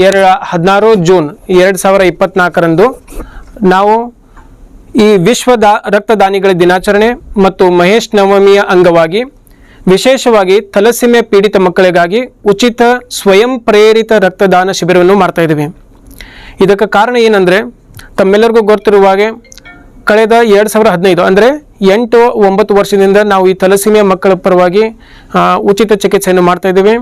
ಎರ ಹದಿನಾರು ಜೂನ್ ಎರಡು ಸಾವಿರ ಇಪ್ಪತ್ನಾಲ್ಕರಂದು ನಾವು ಈ ವಿಶ್ವ ದಾ ರಕ್ತದಾನಿಗಳ ದಿನಾಚರಣೆ ಮತ್ತು ಮಹೇಶ್ ನವಮಿಯ ಅಂಗವಾಗಿ ವಿಶೇಷವಾಗಿ ಥಲಸಿಮೆ ಪೀಡಿತ ಮಕ್ಕಳಿಗಾಗಿ ಉಚಿತ ಸ್ವಯಂ ಪ್ರೇರಿತ ರಕ್ತದಾನ ಶಿಬಿರವನ್ನು ಮಾಡ್ತಾ ಇದ್ದೀವಿ. ಇದಕ್ಕೆ ಕಾರಣ ಏನಂದರೆ ತಮ್ಮೆಲ್ಲರಿಗೂ ಗೊತ್ತಿರುವ ಹಾಗೆ ಕಳೆದ ಎರಡು ಸಾವಿರ ಹದಿನೈದು ಅಂದರೆ ಎಂಟು ಒಂಬತ್ತು ವರ್ಷದಿಂದ ನಾವು ಈ ಥಲಸಿಮಿಯ ಮಕ್ಕಳ ಪರವಾಗಿ ಉಚಿತ ಚಿಕಿತ್ಸೆಯನ್ನು ಮಾಡ್ತಾ ಇದ್ದೀವಿ.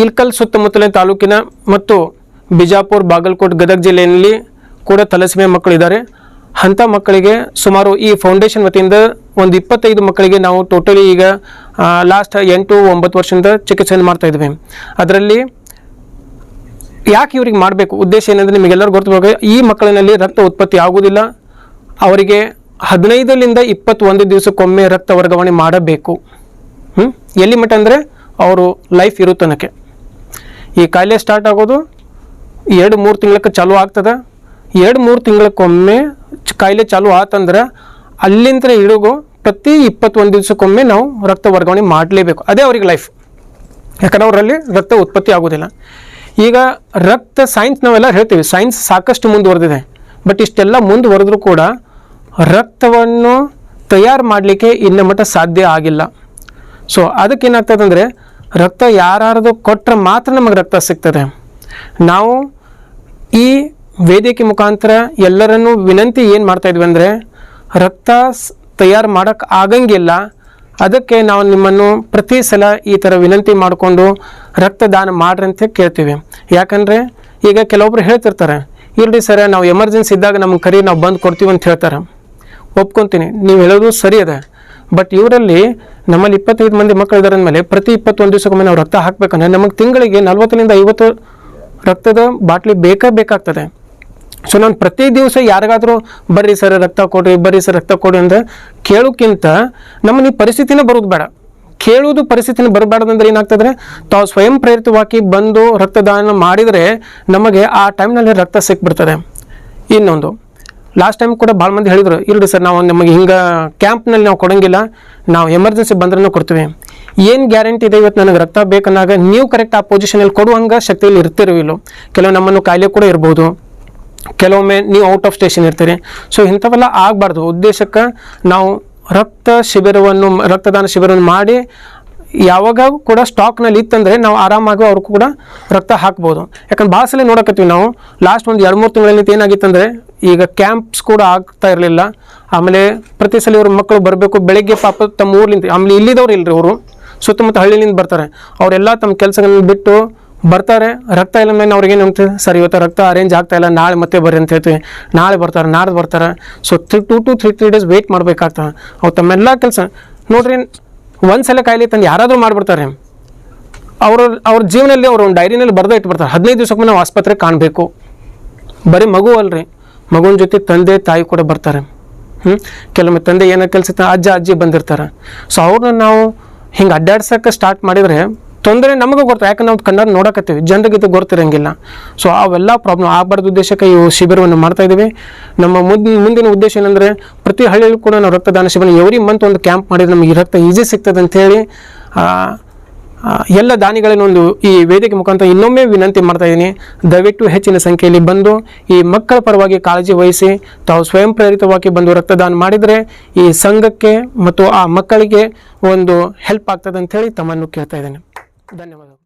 ಇಲ್ಕಲ್ ಸುತ್ತಮುತ್ತಲಿನ ತಾಲೂಕಿನ ಮತ್ತು ಬಿಜಾಪುರ್, ಬಾಗಲಕೋಟ್, ಗದಗ ಜಿಲ್ಲೆಯಲ್ಲಿ ಕೂಡ ತಲಸಿಮೆ ಮಕ್ಕಳಿದ್ದಾರೆ. ಅಂಥ ಮಕ್ಕಳಿಗೆ ಸುಮಾರು ಈ ಫೌಂಡೇಶನ್ ವತಿಯಿಂದ ಒಂದು ಇಪ್ಪತ್ತೈದು ಮಕ್ಕಳಿಗೆ ನಾವು ಟೋಟಲಿ ಈಗ ಲಾಸ್ಟ್ ಎಂಟು ಒಂಬತ್ತು ವರ್ಷದಿಂದ ಚಿಕಿತ್ಸೆಯನ್ನು ಮಾಡ್ತಾ ಇದ್ದೇವೆ. ಅದರಲ್ಲಿ ಯಾಕೆ ಇವ್ರಿಗೆ ಮಾಡಬೇಕು? ಉದ್ದೇಶ ಏನಂದರೆ ನಿಮಗೆಲ್ಲರೂ ಗೊತ್ತಿರುವಾಗ ಈ ಮಕ್ಕಳಿನಲ್ಲಿ ರಕ್ತ ಉತ್ಪತ್ತಿ ಆಗುವುದಿಲ್ಲ. ಅವರಿಗೆ ಹದಿನೈದರಿಂದ ಇಪ್ಪತ್ತೊಂದು ದಿವಸಕ್ಕೊಮ್ಮೆ ರಕ್ತ ವರ್ಗಾವಣೆ ಮಾಡಬೇಕು? ಎಲ್ಲಿ ಮಟ್ಟ ಅಂದರೆ ಅವರು ಲೈಫ್ ಇರುತ್ತನಕ್ಕೆ ತನಕ ಈ ಕಾಯಿಲೆ ಸ್ಟಾರ್ಟ್ ಆಗೋದು ಎರಡು ಮೂರು ತಿಂಗಳಕ್ಕೆ ಚಾಲು ಆಗ್ತದೆ. ಎರಡು ಮೂರು ತಿಂಗಳಕ್ಕೊಮ್ಮೆ ಕಾಯಿಲೆ ಚಾಲು ಆತಂದ್ರೆ ಅಲ್ಲಿಂದ ಹಿಡಿಗು ಪ್ರತಿ ಇಪ್ಪತ್ತೊಂದು ದಿವಸಕ್ಕೊಮ್ಮೆ ನಾವು ರಕ್ತ ವರ್ಗಾವಣೆ ಮಾಡಲೇಬೇಕು. ಅದೇ ಅವ್ರಿಗೆ ಲೈಫ್ ಯಾಕಂದ್ರೆ ಅವರಲ್ಲಿ ರಕ್ತ ಉತ್ಪತ್ತಿ ಆಗೋದಿಲ್ಲ. ಈಗ ರಕ್ತ ಸೈನ್ಸ್ ನಾವೆಲ್ಲ ಹೇಳ್ತೀವಿ. ಸೈನ್ಸ್ ಸಾಕಷ್ಟು ಮುಂದುವರೆದಿದೆ. ಬಟ್ ಇಷ್ಟೆಲ್ಲ ಮುಂದುವರೆದ್ರೂ ಕೂಡ ರಕ್ತವನ್ನು ತಯಾರು ಮಾಡಲಿಕ್ಕೆ ಇನ್ನ ಮಟ್ಟ ಸಾಧ್ಯ ಆಗಿಲ್ಲ. ಸೊ ಅದಕ್ಕೇನಾಗ್ತದೆ ಅಂದರೆ ರಕ್ತ ಯಾರಾರದು ಕೊಟ್ಟರೆ ಮಾತ್ರ ನಮಗೆ ರಕ್ತ ಸಿಗ್ತದೆ. ನಾವು ಈ ವೇದಿಕೆ ಮುಖಾಂತರ ಎಲ್ಲರನ್ನೂ ವಿನಂತಿ ಏನು ಮಾಡ್ತಾ ಇದ್ವಿ ಅಂದರೆ ರಕ್ತ ತಯಾರು ಮಾಡೋಕ್ಕೆ ಆಗಂಗಿಲ್ಲ. ಅದಕ್ಕೆ ನಾವು ನಿಮ್ಮನ್ನು ಪ್ರತಿ ಸಲ ಈ ಥರ ವಿನಂತಿ ಮಾಡಿಕೊಂಡು ರಕ್ತದಾನ ಮಾಡ್ರಿ ಅಂತ ಕೇಳ್ತೀವಿ. ಯಾಕಂದರೆ ಈಗ ಕೆಲವೊಬ್ರು ಹೇಳ್ತಿರ್ತಾರೆ ಇಲ್ರಿ ಸರ, ನಾವು ಎಮರ್ಜೆನ್ಸಿ ಇದ್ದಾಗ ನಮ್ಗೆ ಕರಿ ನಾವು ಬಂದು ಕೊಡ್ತೀವಿ ಅಂತ ಹೇಳ್ತಾರೆ. ಒಪ್ಕೊತೀನಿ, ನೀವು ಹೇಳೋದು ಸರಿ ಅದ. ಬಟ್ ಇವರಲ್ಲಿ ನಮ್ಮಲ್ಲಿ ಇಪ್ಪತ್ತೈದು ಮಂದಿ ಮಕ್ಕಳು ಇದ್ದಾರೆ ಅಂದಮೇಲೆ ಪ್ರತಿ ಇಪ್ಪತ್ತೊಂದು ದಿವಸಕ್ಕೊಮ್ಮೆ ನಾವು ರಕ್ತ ಹಾಕಬೇಕಂದ್ರೆ ನಮಗೆ ತಿಂಗಳಿಗೆ ನಲ್ವತ್ತರಿಂದ ಐವತ್ತು ರಕ್ತದ ಬಾಟ್ಲಿ ಬೇಕೇ ಬೇಕಾಗ್ತದೆ. ಸೊ ನಾನು ಪ್ರತಿ ದಿವಸ ಯಾರಿಗಾದರೂ ಬರ್ರಿ ಸರ್ ರಕ್ತ ಕೊಡ್ರಿ, ಬರ್ರಿ ಸರ್ ರಕ್ತ ಕೊಡ್ರಿ ಅಂತ ಕೇಳೋಕ್ಕಿಂತ ನಮ್ಮ ಈ ಪರಿಸ್ಥಿತಿನೇ ಬರೋದು ಬೇಡ. ಕೇಳುವುದು ಪರಿಸ್ಥಿತಿನ ಬರಬಾರ್ದಂದ್ರೆ ಏನಾಗ್ತದ್ರೆ ತಾವು ಸ್ವಯಂ ಪ್ರೇರಿತವಾಗಿ ಬಂದು ರಕ್ತದಾನ ಮಾಡಿದರೆ ನಮಗೆ ಆ ಟೈಮ್ನಲ್ಲಿ ರಕ್ತ ಸಿಕ್ಬಿಡ್ತದೆ. ಇನ್ನೊಂದು ಲಾಸ್ಟ್ ಟೈಮ್ ಕೂಡ ಭಾಳ ಮಂದಿ ಹೇಳಿದರು ಇರಲಿ ಸರ್, ನಾವು ನಮಗೆ ಹಿಂಗೆ ಕ್ಯಾಂಪ್ನಲ್ಲಿ ನಾವು ಕೊಡೋಂಗಿಲ್ಲ, ನಾವು ಎಮರ್ಜೆನ್ಸಿ ಬಂದ್ರೂ ಕೊಡ್ತೀವಿ. ಏನು ಗ್ಯಾರಂಟಿ ಇದೆ ಇವತ್ತು ನನಗೆ ರಕ್ತ ಬೇಕನ್ನಾಗ, ನೀವು ಕರೆಕ್ಟ್ ಆ ಪೊಸಿಷನಲ್ಲಿ ಕೊಡುವಂಗೆ ಶಕ್ತಿಯಲ್ಲಿ ಇರ್ತಿರೋ ಇಲ್ಲೋ. ಕೆಲವು ನಮ್ಮನ್ನು ಕಾಯಿಲೆ ಕೂಡ ಇರ್ಬೋದು. ಕೆಲವೊಮ್ಮೆ ನೀವು ಔಟ್ ಆಫ್ ಸ್ಟೇಷನ್ ಇರ್ತೀರಿ. ಸೊ ಇಂಥವೆಲ್ಲ ಆಗಬಾರ್ದು. ಉದ್ದೇಶಕ್ಕೆ ನಾವು ರಕ್ತ ಶಿಬಿರವನ್ನು, ರಕ್ತದಾನ ಶಿಬಿರವನ್ನು ಮಾಡಿ ಯಾವಾಗ ಕೂಡ ಸ್ಟಾಕ್ನಲ್ಲಿ ಇತ್ತಂದರೆ ನಾವು ಆರಾಮಾಗಿ ಅವ್ರು ಕೂಡ ರಕ್ತ ಹಾಕ್ಬೋದು. ಯಾಕಂದ್ರೆ ಭಾಳ ಸಲ ನೋಡಕತ್ತೀವಿ ನಾವು ಲಾಸ್ಟ್ ಒಂದು ಎರಡು ಮೂರು ತಿಂಗಳಲ್ಲಿ ಏನಾಗಿತ್ತಂದರೆ ಈಗ ಕ್ಯಾಂಪ್ಸ್ ಕೂಡ ಆಗ್ತಾ ಇರಲಿಲ್ಲ. ಆಮೇಲೆ ಪ್ರತಿ ಸಲ ಇವ್ರ ಮಕ್ಕಳು ಬರಬೇಕು, ಬೆಳಗ್ಗೆ ಪಾಪ ತಮ್ಮ ಊರ್ಲಿಂದ, ಆಮೇಲೆ ಇಲ್ಲಿದವ್ರು ಇಲ್ರಿ ಅವರು ಸುತ್ತಮುತ್ತ ಹಳ್ಳಿಲಿಂದ ಬರ್ತಾರೆ. ಅವರೆಲ್ಲ ತಮ್ಮ ಕೆಲಸಗಳನ್ನ ಬಿಟ್ಟು ಬರ್ತಾರೆ. ರಕ್ತ ಇಲ್ಲ ಮೇಲೆ ಅವ್ರಿಗೆ ಅಂತ ಸರ್, ಇವತ್ತು ರಕ್ತ ಅರೇಂಜ್ ಆಗ್ತಾ ಇಲ್ಲ, ನಾಳೆ ಮತ್ತೆ ಬರ್ರಿ ಅಂತ ಹೇಳ್ತೀವಿ. ನಾಳೆ ಬರ್ತಾರೆ, ನಾಡ್ದು ಬರ್ತಾರೆ. So three two two three three days wait ಮಾಡ್ಬೇಕಾಗ್ತದೆ. ಅವ್ರು ತಮ್ಮೆಲ್ಲ ಕೆಲಸ, ನೋಡ್ರಿ ಒಂದು ಸಲ ಕಾಯಿಲೆ ತಂದು ಯಾರಾದರೂ ಮಾಡಿಬಿಡ್ತಾರೆ. ಅವರು, ಅವ್ರ ಜೀವನದಲ್ಲಿ ಅವ್ರು ಒಂದು ಡೈರಿನಲ್ಲಿ ಬರ್ದೇ ಇಟ್ಬಿಡ್ತಾರೆ. ಹದಿನೈದು ದಿವಸಕ್ಕೆ ನಾವು ಆಸ್ಪತ್ರೆಗೆ ಕಾಣಬೇಕು. ಬರೀ ಮಗು ಅಲ್ರಿ. ಮಗುವಿನ ಜೊತೆ ತಂದೆ, ತಾಯಿ ಕೂಡ ಬರ್ತಾರೆ. ಹ್ಞೂ ಕೆಲವೊಮ್ಮೆ ತಂದೆ ಏನೋ ಕೆಲಸ ಅಜ್ಜ, ಅಜ್ಜಿ ಬಂದಿರ್ತಾರೆ. ಸೊ ಅವ್ರನ್ನ ನಾವು ಹಿಂಗೆ ಅಡ್ಡಾಡ್ಸೋಕ್ಕೆ ಸ್ಟಾರ್ಟ್ ಮಾಡಿದರೆ ತೊಂದರೆ ನಮಗೂ ಗೊತ್ತು ಯಾಕಂದ್ರೆ ನಾವು ಕನ್ನಡ ನೋಡಕತ್ತೀವಿ. ಜನರಿಗೆ ಇದು ಗೊತ್ತಿರಂಗಿಲ್ಲ. ಸೊ ಅವೆಲ್ಲ ಪ್ರಾಬ್ಲಮ್ ಆಗಬಾರ್ದು ಉದ್ದೇಶಕ್ಕೆ ಈ ಶಿಬಿರವನ್ನು ಮಾಡ್ತಾ ಇದ್ದೀವಿ. ನಮ್ಮ ಮುಂದಿನ ಮುಂದಿನ ಉದ್ದೇಶ ಏನಂದರೆ ಪ್ರತಿ ಹಳ್ಳಿಯಲ್ಲೂ ಕೂಡ ನಾವು ರಕ್ತದಾನ ಶಿಬಿರ ಎವ್ರಿ ಮಂತ್ ಒಂದು ಕ್ಯಾಂಪ್ ಮಾಡಿದ್ರೆ ನಮಗೆ ಈ ರಕ್ತ ಈಸಿ ಸಿಗ್ತದೆ ಅಂಥೇಳಿ ಆ, ಎಲ್ಲ ದಾನಿಗಳನ್ನೊಂದು ಈ ವೇದಿಕೆ ಮುಖಾಂತರ ಇನ್ನೊಮ್ಮೆ ವಿನಂತಿ ಮಾಡ್ತಾ ಇದ್ದೀನಿ. ದಯವಿಟ್ಟು ಹೆಚ್ಚಿನ ಸಂಖ್ಯೆಯಲ್ಲಿ ಬಂದು ಈ ಮಕ್ಕಳ ಪರವಾಗಿ ಕಾಳಜಿ ವಹಿಸಿ ತಾವು ಸ್ವಯಂ ಪ್ರೇರಿತವಾಗಿ ಬಂದು ರಕ್ತದಾನ ಮಾಡಿದರೆ ಈ ಸಂಘಕ್ಕೆ ಮತ್ತು ಆ ಮಕ್ಕಳಿಗೆ ಒಂದು ಹೆಲ್ಪ್ ಆಗ್ತದೆ ಅಂತ ಹೇಳಿ ತಮ್ಮನ್ನು ಕೇಳ್ತಾ ಇದ್ದೇನೆ. ధన్యవాదాలు